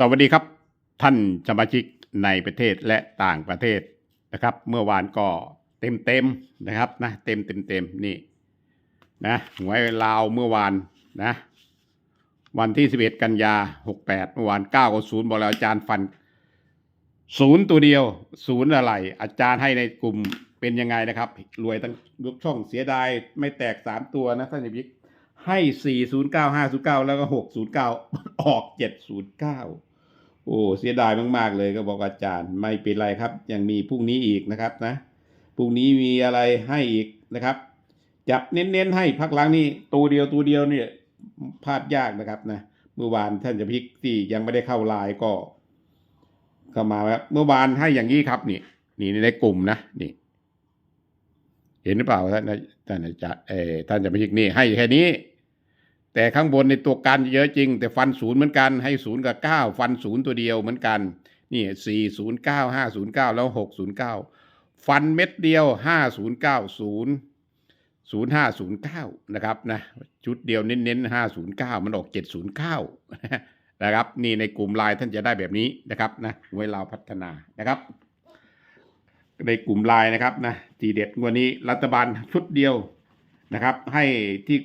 สวัสดีครับ ท่านสมาชิกในประเทศและต่างประเทศนะครับ เมื่อวานก็เต็มเต็มนะครับนะเต็มเต็มเต็มนี่นะหวยลาวเมื่อวานนะวันที่ 11 กันยา 68 เมื่อวาน9กับ0บอกแล้วอาจารย์ฟันศูนย์ตัวเดียวศูนย์อะไร อาจารย์ให้ในกลุ่มเป็นยังไงนะครับ รวยทั้งยกช่องเสียดายไม่แตก 3 ตัวนะท่านสมาชิกให้ 409 509 แล้วก็ 609 ออก 709 โอ้เสียดายมากๆเลยก็บอกอาจารย์ไม่เป็นไรครับ ยังมีพรุ่งนี้อีกนะครับนะพรุ่งนี้มีอะไรให้อีกนะครับ จับเน้นๆให้พักหลังนี่ตัวเดียวตัวเดียวเนี่ยพลาดยากนะครับนะเมื่อวานท่านจะพิกที่ยังไม่ได้เข้าไลน์ก็เข้ามาครับเมื่อวานให้อย่างนี้ครับนี่นี่ในกลุ่มนะนี่ เห็นหรือเปล่าท่านท่านอาจารย์เออท่านจะพิกนี่ให้แค่นี้ แต่ข้างบนในตัวกันเยอะจริง แต่ฟันศูนย์เหมือนกันให้ศูนย์กับเก้าฟันศูนย์ตัวเดียวเหมือนกันนี่สี่ศูนย์เก้าห้าศูนย์เก้าแล้วหกศูนย์เก้าฟันเม็ดเดียวห้าศูนย์เก้าศูนย์ศูนย์ห้าศูนย์เก้านะครับนะชุดเดียวเน้นๆห้าศูนย์เก้ามันออกเจ็ดศูนย์เก้านะครับนี่ในกลุ่มไลน์ท่านจะได้แบบนี้นะครับนะหวยเราพัฒนานะครับในกลุ่มไลน์นะครับนะทีเด็ดวันนี้รัฐบาลชุดเดียวนะครับ ให้ที่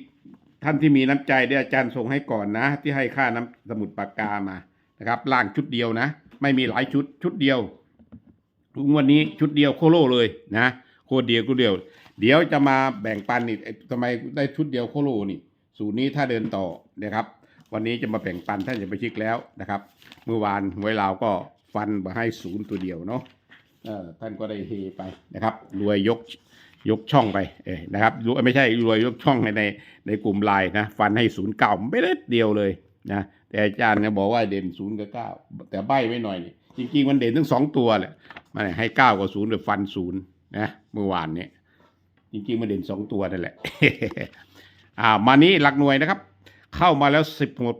ท่านที่มีน้ำใจเดี๋ยวอาจารย์ส่งให้ก่อนนะ ที่ให้ค่าน้ำสมุดปากกามานะครับล่างชุดเดียวนะ ไม่มีหลายชุดชุดเดียวงวันนี้ชุดเดียวโคโลเลยนะโคเดียวกูเดียว เดี๋ยวจะมาแบ่งปันนี่ทำไมได้ชุดเดียวโคโลนี่ สูตรนี้ถ้าเดินต่อนะครับ วันนี้จะมาแบ่งปันท่านจะไปชิกแล้วนะครับ เมื่อวานหวยเราวก็ฟันมาให้ศูนย์ตัวเดียวเนาะท่านก็ได้เฮไปนะครับ รวยยก ยกช่องไปนะครับไม่ใช่รวยยกช่องในในในกลุ่มไลน์นะฟันให้ศูนย์เก้าไม่ได้เดียวเลยนะแต่อาจารย์เนี่ยบอกว่าเด่นศูนย์กับเก้าแต่ใบไว้หน่อยนี่จริงๆมันเด่นทั้งสองตัวแหละมันให้เก้ากับศูนย์หรือฟันศูนย์นะเมื่อวานเนี่ยจริงๆมันเด่นสองตัวนั่นแหละอ่ามานี้หลักหน่วยนะครับ เข้ามาแล้วสิบหมด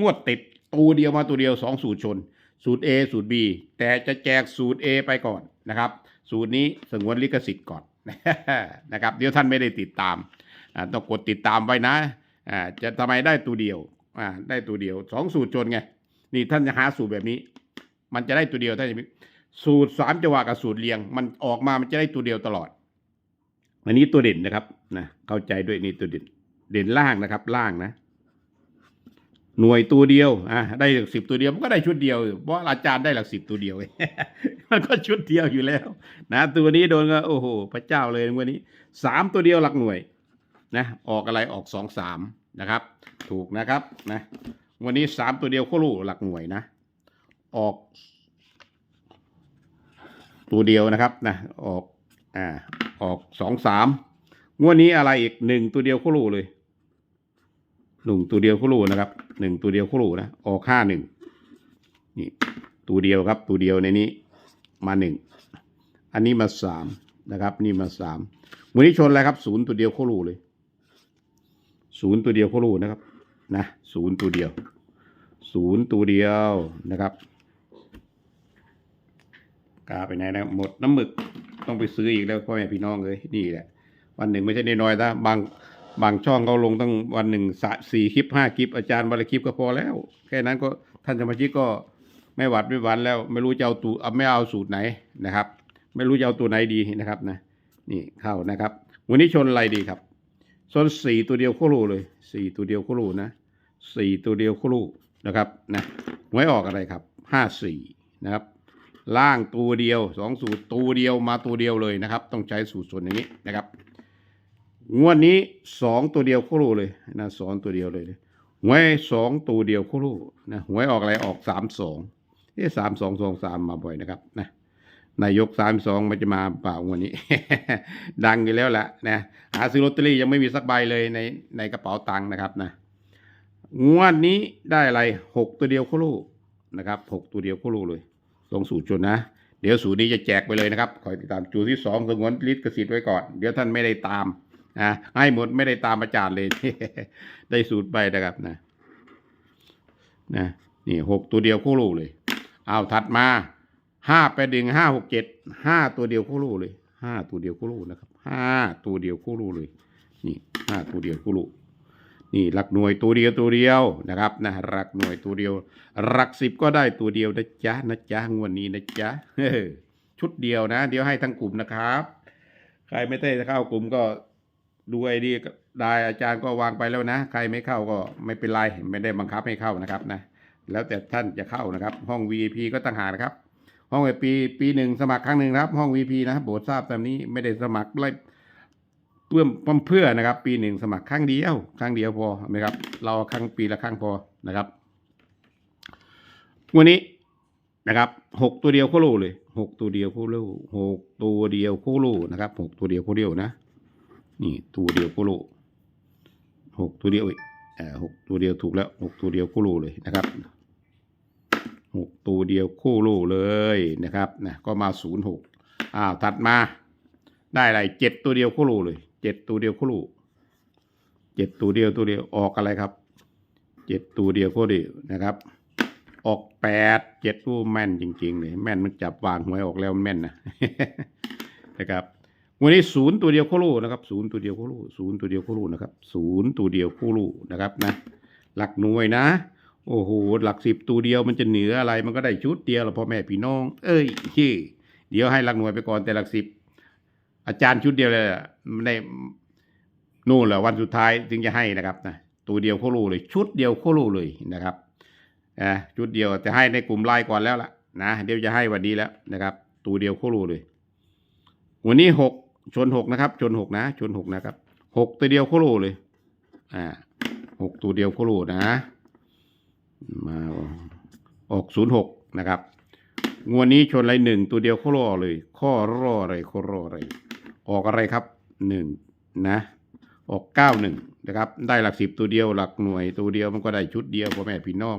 งวดติดตัวเดียวมาตัวเดียวสองสูตรชน สูตร A สูตร B แต่จะแจกสูตร A ไปก่อนนะครับ สูตรนี้สงวนลิขสิทธิ์ก่อน นะครับเดี๋ยวท่านไม่ได้ติดตามต้องกดติดตามไว้นะจะทำไมได้ตัวเดียวได้ตัวเดียวสองสูตรชนไงนี่ท่านจะหาสูตรแบบนี้ มันจะได้ตัวเดียวท่านจะสูตรสามจังหวะกับสูตรเรียง มันออกมามันจะได้ตัวเดียวตลอดอันนี้ตัวเด่นนะครับนะเข้าใจด้วยนี่ตัวเด่นเด่นล่างนะครับล่างนะ หน่วยตัวเดียวอะได้หลักสิบตัวเดียวมันก็ได้ชุดเดียวเพราะอาจารย์ได้หลักสิบตัวเดียวมันก็ชุดเดียวอยู่แล้ว นะตัวนี้โดนก็โอ้โหพระเจ้าเลยวันนี้สามตัวเดียวหลักหน่วยนะออกอะไรออกสองสามนะครับ ถูกนะครับนะวันนี้สามตัวเดียวโคลูหลักหน่วยนะ ออก ตัวเดียวนะครับนะออกอ่าออกสองสามงวดนี้อะไรอีกหนึ่งตัวเดียวโคลูเลย หนึ่งตัวเดียวคู่รูนะครับหนึ่งตัวเดียวคู่รูนะออกห้าหนึ่งนี่ตัวเดียวครับตัวเดียวในนี้มาหนึ่งอันนี้มาสามนะครับ นี่มาสามวันนี้ชนอะไรครับศูนย์ตัวเดียวคู่รูเลยศูนย์ตัวเดียวคู่รูนะครับนะศูนย์ตัวเดียวศูนย์ตัวเดียวนะครับกาไปไหนนะหมดน้ำหมึกต้องไปซื้ออีกแล้วพ่อแม่พี่น้องเลยนี่แหละวันหนึ่งไม่ใช่น้อยๆนะบาง บางช่องเขาลงตั้งวันหนึ่งสะสี่คลิปห้าคลิปอาจารย์วันละคลิปก็พอแล้ว แค่นั้นก็ท่านสมาชิกก็ไม่หวัดไม่หวันแล้ว ไม่รู้จะเอาตูเอาไม่เอาสูตรไหนนะครับ ไม่รู้จะเอาตัวไหนดีนะครับนะนี่เข้านะครับ วันนี้ชนอะไรดีครับชนสี่ตัวเดียวโคโลเลยสี่ตัวเดียวโคโลนะสี่ตัวเดียวโคโลนะครับนะหวยออกอะไรครับห้าสี่นะครับ ล่างตัวเดียวสองสูตรตัวเดียวมาตัวเดียวเลยนะครับ ต้องใช้สูตรส่วนอย่างนี้นะครับ งวดนี้สองตัวเดียวโคโลเลยนะสองตัวเดียวเลยหวยสองตัวเดียวโคโลนะหวยออกอะไรออกสามสองเอ๊สามสองสองสามมาบ่อยนะครับนะนายกสามสองมันจะมาเปล่างวันนี้ ดังอยู่แล้วแหละนะหาซื้อลอตเตอรี่ยังไม่มีสักใบเลยในในกระเป๋าตังค์นะครับนะงวดนี้ได้อะไรหกตัวเดียวโคโลนะครับหกตัวเดียวโคโลเลยลงสูตรชนนะ เดี๋ยวสูตรนี้จะแจกไปเลยนะครับคอยติดตามจูที่สองสงวนลิขสิทธิ์ไว้ก่อน เดี๋ยวท่านไม่ได้ตาม นะให้หมดไม่ได้ตามอาจารย์เลย ได้สูตรไปนะครับนะนะนี่หกตัวเดียวคู่ลูกเลยเอาถัดมาห้าไปดึงห้าหกเจ็ดห้าตัวเดียวคู่ลูกเลยห้าตัวเดียวคู่ลูกนะครับห้าตัวเดียวคู่ลูกเลย นี่ห้าตัวเดียวคู่ลูกนี่หลักหน่วยตัวเดียวตัวเดียวนะครับนะหลักหน่วยตัวเดียวหลักสิบก็ได้ตัวเดียวนะจ๊ะนะจ๊ะงวดนี้นะจ๊ะชุดเดียวนะ เดี๋ยวให้ทั้งกลุ่มนะครับ ใครไม่ได้เข้ากลุ่มก็ ดูไอดีได้อาจารย์ก็วางไปแล้วนะ ใครไม่เข้าก็ไม่เป็นไรไม่ได้บังคับให้เข้านะครับนะแล้วแต่ท่านจะเข้านะครับ ห้อง VIP ก็ต่างหากนะครับ ห้อง VIP ปีหนึ่งสมัครครั้งหนึ่งครับ ห้อง VIP นะโปรดทราบตามนี้ไม่ได้สมัครเลยเพื่อเพื่อนะครับ ปีหนึ่งสมัครครั้งเดียวครั้งเดียวพอนะครับ เราครั้งปีละครั้งพอนะครับวันนี้นะครับหกตัวเดียวโคโลเลยหกตัวเดียวโคโลหกตัวเดียวโคโลนะครับหกตัวเดียวโคโลนะ นี่ตัวเดียวโคโลหกตัวเดียวอีกเอ่อหกตัวเดียวถูกแล้วหกตัวเดียวโคโลเลยนะครับหกตัวเดียวโคโลเลยนะครับนะก็มาศูนย์หกอ้าวถัดมา ได้อะไรเจ็ดตัวเดียวโคโลเลยเจ็ดตัวเดียวโคโลเจ็ดตัวเดียวตัวเดียวออกอะไรครับเจ็ดตัวเดียวโคโลนะครับ ออกแปดเจ็ดผู้แม่นจริงๆเลยแม่นมันจับวางหวยออกแล้วมันแม่นนะนะครับ วันนี้ศูนย์ตัวเดียวโคโลนะครับศูนย์ตัวเดียวโคโลศูนย์ตัวเดียวโคโลนะครับศูนย์ตัวเดียวโคโลนะครับนะหลักหน่วยนะ โอ้โหหลักสิบตัวเดียวมันจะเหนืออะไรมันก็ได้ชุดเดียวละพ่อแม่พี่น้อง เอ้ยชื่เดี๋ยวให้หลักหน่วยไปก่อนแต่หลักสิบอาจารย์ชุดเดียวเลยอะไม่ได้นู่นแหละวันสุดท้ายถึงจะให้นะครับนะตัวเดียวโคโลเลย ชุดเดียวโคโลเลยนะครับอะชุดเดียวจะให้ในกลุ่มไลน์ก่อนแล้วล่ะนะเดี๋ยวจะให้วันนี้แล้วนะครับ ตัวเดียวโคโลเลย วันนี้หก ชนหกนะครับ ชนหกนะ ชนหกนะครับหกตัวเดียวโคโลเลยอ่าหกตัวเดียวโคโลนะ มาออกศูนย์หกนะครับงวดนี้ชนอะไรหนึ่งตัวเดียวโคโลเลย ข้อรออะไรข้อรออะไรออกอะไรครับหนึ่งนะออกเก้าหนึ่งนะครับได้หลักสิบตัวเดียวหลักหน่วยตัวเดียวมันก็ได้ชุดเดียวพ่อแม่พี่น้อง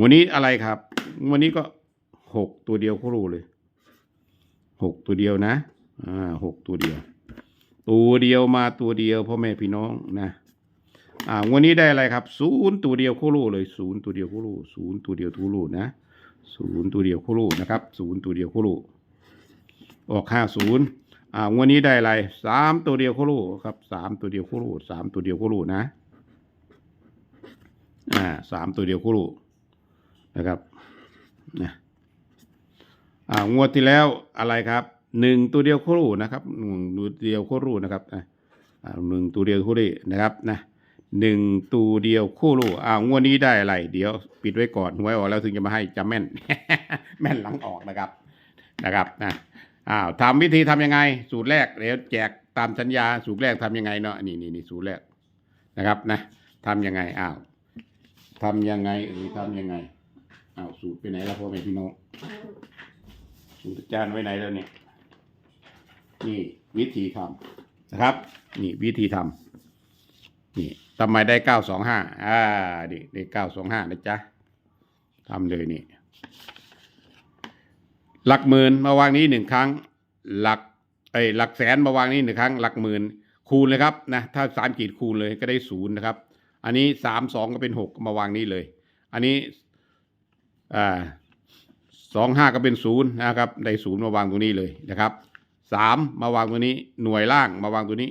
วันนี้อะไรครับ วันนี้ก็หกตัวเดียวเขารู้เลยหกตัวเดียวนะ อ่าหกตัวเดียว ตัวเดียวมาตัวเดียวพ่อแม่พี่น้องนะอ่าวันนี้ได้อะไรครับศูนย์ตัวเดียวโคโลเลยศูนย์ตัวเดียวโคโลศูนย์ตัวเดียวโคโลนะศูนย์ตัวเดียวโคโลนะครับศูนย์ตัวเดียวโคโลออกห้าศูนย์อ่าวันนี้ได้อะไรสามตัวเดียวโคโลครับสามตัวเดียวโคโลสามตัวเดียวโคโลนะอ่าสามตัวเดียวโคโลนะครับนะอ่างวดที่แล้วอะไรครับ หนึ่งตัวเดียวโครูนะครับหนึ่งตัวเดียวโครูนะครับอ่าหนึ่งตัวเดียวโครูนะครับนะหนึ่งตัวเดียวโครูอ่างวดนี้ได้อะไรเดี๋ยวปิดไว้ก่อนหวยออกแล้วถึงจะมาให้จำแม่น แม่นหลังออกนะครับนะครับนะอ้าวทำวิธีทำยังไง สูตรแรกเดี๋ยวแจกตามสัญญาสูตรแรกทำยังไงเนาะนี่นี่นี่สูตรแรกนะครับนะทำยังไงอ้าวทำยังไงเออทำยังไงอ้าวสูตรไปไหนแล้วพ่อแม่พี่น้องสูตรอาจารย์ไว้ไหนแล้วเนี่ย นี่วิธีทำนะครับ นี่วิธีทำนี่ทำไมได้เก้าสองห้าอ่าดิได้เก้าสองห้านะจ๊ะทำเลยนี่ หลักหมื่นมาวางนี้หนึ่งครั้ง หลักเอ้หลักแสนมาวางนี้หนึ่งครั้ง หลักหมื่นคูณเลยครับนะถ้าสามขีดคูณเลยก็ได้ศูนย์นะครับ อันนี้สามสองก็เป็นหกมาวางนี้เลย อันนี้อ่าสองห้าก็เป็นศูนย์นะครับได้ศูนย์มาวางตรงนี้เลยนะครับ สามมาวางตัวนี้หน่วยล่างมาวางตัวนี้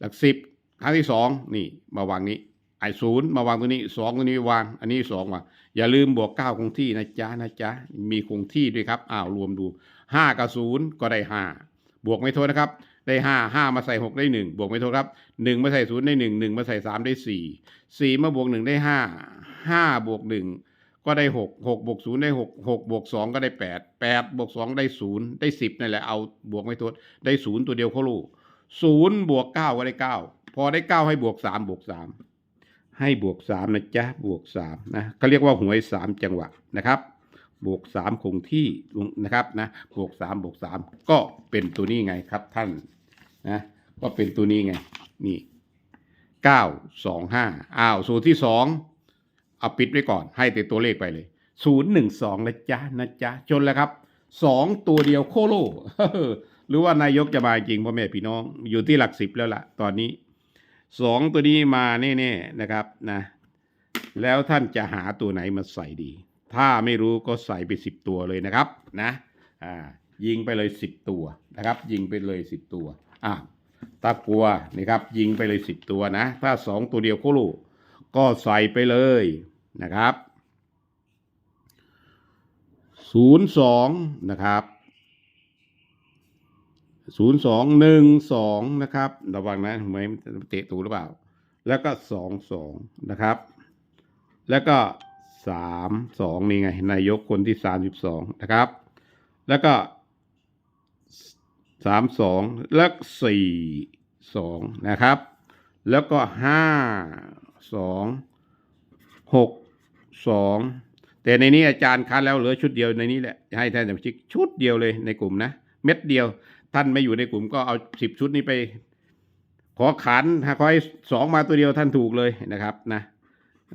หลักสิบครั้งที่สองนี่มาวางนี้ไอศูนย์มาวางตัวนี้สองตัวนี้วาง อันนี้สองวางอย่าลืมบวกเก้าคงที่นะจ๊ะนะจ๊ะมีคงที่ด้วยครับอ้าวรวมดูห้ากับศูนย์ก็ได้ห้าบวกไม่โทษนะครับ ได้ห้าห้ามาใส่หกได้หนึ่งบวกไม่โทษครับหนึ่งมาใส่ศูนย์ได้หนึ่งหนึ่งมาใส่สามได้สี่สี่มาบวกหนึ่งได้ห้าห้าบวกหนึ่ง ก็ได้หกหกบวกศูนย์ได้หกหกบวกสองก็ได้แปดแปดบวกสองได้ศูนย์ได้สิบนั่นแหละเอาบวกไม่ทษได้ศูนย์ตัวเดียวเขารู้ศูนย์บวกเก้าก็ได้เก้าพอได้เก้าให้บวกสามบวกสามให้บวกสามนะจ๊ะบวกสามนะเขาเรียกว่าหวยสามจังหวะนะครับ บวกสามคงที่นะครับนะบวกสามบวกสามก็เป็นตัวนี้ไงครับท่านนะก็เป็นตัวนี้ไงนี่เก้าสองห้าอ้าวสูตรที่สอง เอาปิดไว้ก่อน ให้แต่ตัวเลขไปเลยศูนย์หนึ่งสองนะจ๊ะนะจ๊ะจนแล้วครับสองตัวเดียวโคโลหรือว่านายกจะมาจริงพ่อแม่พี่น้องอยู่ที่หลักสิบแล้วล่ะ ตอนนี้สองตัวนี้มาแน่ๆนะครับนะแล้วท่านจะหาตัวไหนมาใส่ดี ถ้าไม่รู้ก็ใส่ไปสิบตัวเลยนะครับนะอ่ายิงไปเลยสิบตัวนะครับ ยิงไปเลยสิบตัวอ่าถ้ากลัวนี่ครับยิงไปเลยสิบตัวนะ ถ้าสองตัวเดียวโคโล ก็ใส่ไปเลยนะครับศูนย์สองนะครับศูนย์สองหนึ่งสองนะครับ ระวังนะไม่เตะตูหรือเปล่า แล้วก็สองสองนะครับ แล้วก็สามสองนี่ไง นายกคนที่สามสิบสองนะครับ แล้วก็สามสองแล้วสี่สองนะครับ แล้วก็ห้า สองหกสองแต่ในนี้อาจารย์คัดแล้วเหลือชุดเดียวในนี้แหละให้ท่านสมาชิกชุดเดียวเลยในกลุ่มนะเม็ดเดียว ท่านไม่อยู่ในกลุ่มก็เอาสิบชุดนี้ไป ขอขันหาขอให้สองมาตัวเดียวท่านถูกเลยนะครับนะ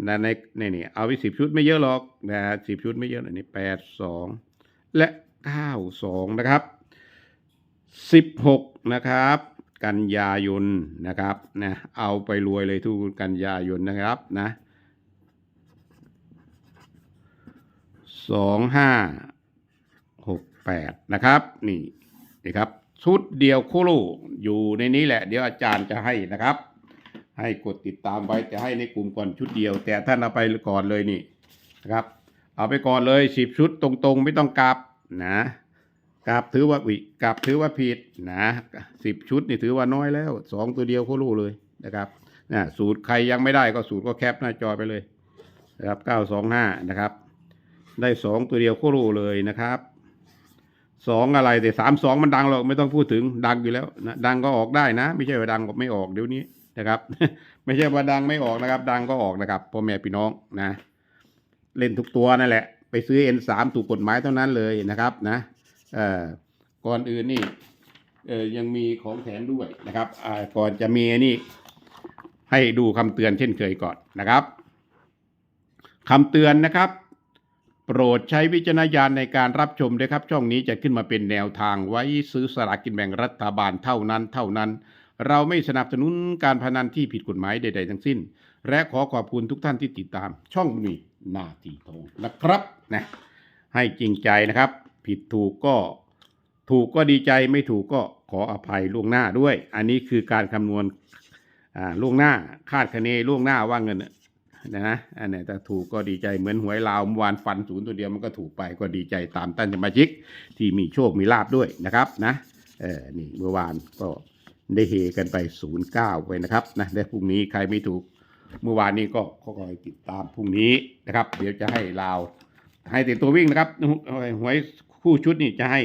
นะในในนี่เอาไปสิบชุดไม่เยอะหรอกนะสิบชุดไม่เยอะอันนี้แปดสองและเก้าสองนะครับสิบหกนะครับ กันยายนนะครับนะเอาไปรวยเลยทุกกันยายนนะครับนะสองห้าหกแปดนะครับ นี่นี่ครับชุดเดียวโคโลอยู่ในนี้แหละ เดี๋ยวอาจารย์จะให้นะครับ ให้กดติดตามไว้จะให้ในกลุ่มก่อนชุดเดียว แต่ท่านเอาไปก่อนเลยนี่นะครับ เอาไปก่อนเลยสิบชุดตรงๆ ไม่ต้องกลับนะ กับถือว่าวิกับถือว่าผิดนะสิบชุดนี่ถือว่าน้อยแล้วสองตัวเดียวโคโลเลยนะครับนะสูตรใครยังไม่ได้ก็สูตรก็แคปหน้าจอไปเลยนะครับเก้าสองห้านะครับ ได้สองตัวเดียวโคโลเลยนะครับสองอะไรแต่สามสองมันดังหรอกไม่ต้องพูดถึงดังอยู่แล้วนะดังก็ออกได้นะ ไม่ใช่ว่าดังก็ไม่ออกเดี๋ยวนี้นะครับ ไม่ใช่ว่าดังไม่ออกนะครับ ดังก็ออกนะครับพ่อแม่พี่น้องนะ เล่นทุกตัวนั่นแหละ ไปซื้อ N3 ถูกกฎหมายเท่านั้นเลยนะครับนะ ก่อนอื่นนี่ยังมีของแถมด้วยนะครับก่อนจะมีนี่ให้ดูคำเตือนเช่นเคยก่อนนะครับคำเตือนนะครับ โปรดใช้วิจารณญาณในการรับชมด้วยครับ ช่องนี้จะขึ้นมาเป็นแนวทางไว้ซื้อสลากกินแบ่งรัฐบาลเท่านั้นเท่านั้น เราไม่สนับสนุนการพนันที่ผิดกฎหมายใด ๆ ทั้งสิ้น และขอขอบคุณทุกท่านที่ติดตาม ช่องนี้นาทีทองนะครับนะให้จริงใจนะครับ ผิดถูกก็ถูกก็ดีใจไม่ถูกก็ขออภัยล่วงหน้าด้วย อันนี้คือการคำนวณล่วงหน้าคาดคะเนล่วงหน้าว่าเงินนะนะอันไหนี้ถ้าถูกก็ดีใจเหมือนหวยลาวเมื่อวานฟันศูนย์ตัวเดียวมันก็ถูกไปก็ดีใจตามท่านสมาชิก ที่มีโชคมีลาบด้วยนะครับนะเออนี่เมื่อวานก็ได้เฮกันไปศูนย์เก้าไปนะครับนะและพรุ่งนี้ใครไม่ถูกเมื่อวานนี้ก็คอยติดตามพรุ่งนี้นะครับ เดี๋ยวจะให้ลาวให้ติดตัววิ่งนะครับหวย คู่ชุดนี่จะให้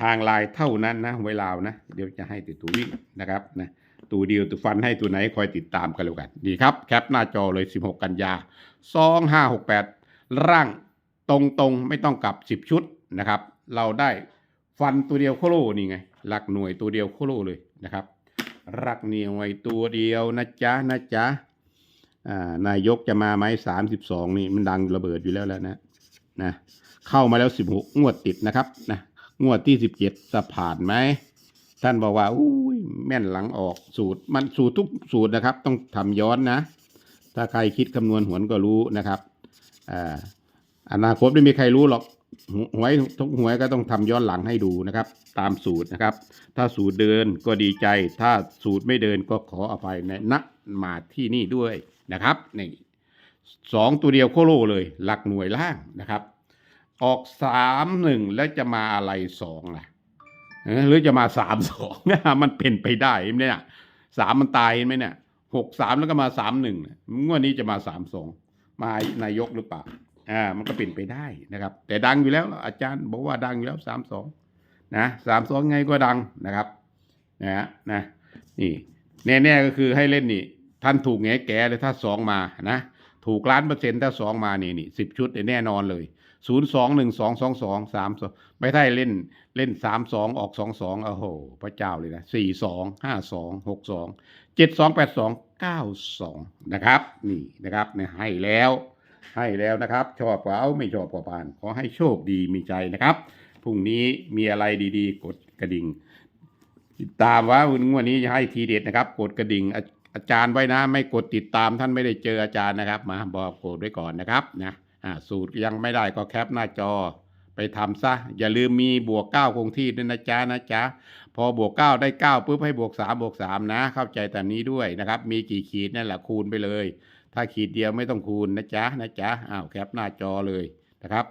ทางไลายเท่านั้นนะหวลานะ เดี๋ยวจะให้ติดตัววิ่งนะครับนะตัวเดียวตัวฟันให้ตัวไหนคอยติดตามกันแล้วกัน ดีครับ แคปหน้าจอเลย 16 กันยา 2568 ร่างตรงๆ ไม่ต้องกลับ 10 ชุดนะครับ เราได้ฟันตัวเดียวโคโลนี่ไง หลักหน่วยตัวเดียวโคโลเลยนะครับหลักหน่วยตัวเดียวนะจ๊ะนะจ๊ะนายกจะมาไหม32นี่มันดังระเบิดอยู่แล้วแล้วนะนะ เข้ามาแล้ว16งวดติดนะครับนะงวดที่17จะผ่านไหมท่านบอกว่าอุ้ยแม่นหลังออกสูตร มันสูตรทุกสูตรนะครับ ต้องทำย้อนนะ ถ้าใครคิดคำนวณหวนก็รู้นะครับอ่าอนาคตไม่มีใครรู้หรอกหวยทุกหวยก็ต้องทำย้อนหลังให้ดูนะครับ ตามสูตรนะครับ ถ้าสูตรเดินก็ดีใจ ถ้าสูตรไม่เดินก็ขออภัยนะนักมาที่นี่ด้วยนะครับนี่สองตัวเดียวโคโลเลย หลักหน่วยล่างนะครับ ออกสามหนึ่งแล้วจะมาอะไรสองล่ะหรือจะมาสามสองนี่ฮะมันเป็นไปได้ไหมเนี่ยสามมันตายไหมเนี่ยหกสามแล้วก็มาสามหนึ่งงวดนี้จะมาสามสองมานายกหรือเปล่าอ่ามันก็เป็นไปได้นะครับ แต่ดังอยู่แล้วอาจารย์บอกว่าดังอยู่แล้วสามสองนะสามสองไงก็ดังนะครับนะฮะนะนี่แน่ๆก็คือให้เล่นนี่ท่านถูกแง่แก่เลยถ้าสองมานะ ถูกล้านเปอร์เซ็นต์ถ้าสองมานี่นี่สิบชุดแน่นอนเลยศูนย์สองหนึ่งสองสองสองสามสองไม่ได้เล่นเล่นสามสองออกสองสองโอ้โห พระเจ้าเลยนะสี่สองห้าสองหกสองเจ็ดสองแปดสองเก้าสองนะครับ นี่นะครับเนี่ยให้แล้ว ให้แล้วนะครับ ชอบกว่าเอาไม่ชอบกว่าปาน ขอให้โชคดีมีใจนะครับพรุ่งนี้มีอะไรดีๆ กดกระดิ่งติดตามว่าวันนี้จะให้ทีเด็ดนะครับ กดกระดิ่ง อาจารย์ไว้นะ ไม่กดติดตามท่านไม่ได้เจออาจารย์นะครับ มาบอกกดไว้ก่อนนะครับนะสูตรยังไม่ได้ก็แคปหน้าจอไปทำซะ อย่าลืมมีบวกเก้าคงที่ด้วยนะจ๊ะนะจ๊ะ พอบวกเก้าได้เก้าปุ๊บให้บวกสามบวกสามนะ เข้าใจแต่นี้ด้วยนะครับ มีกี่ขีดนั่นแหละคูณไปเลย ถ้าขีดเดียวไม่ต้องคูณนะจ๊ะนะจ๊ะอ้าวแคปหน้าจอเลยนะครับ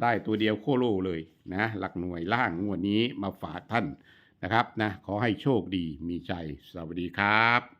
ได้ตัวเดียวโคโลเลยนะ หลักหน่วยล่างงวดนี้มาฝากท่านนะครับนะขอให้โชคดีมีใจสวัสดีครับ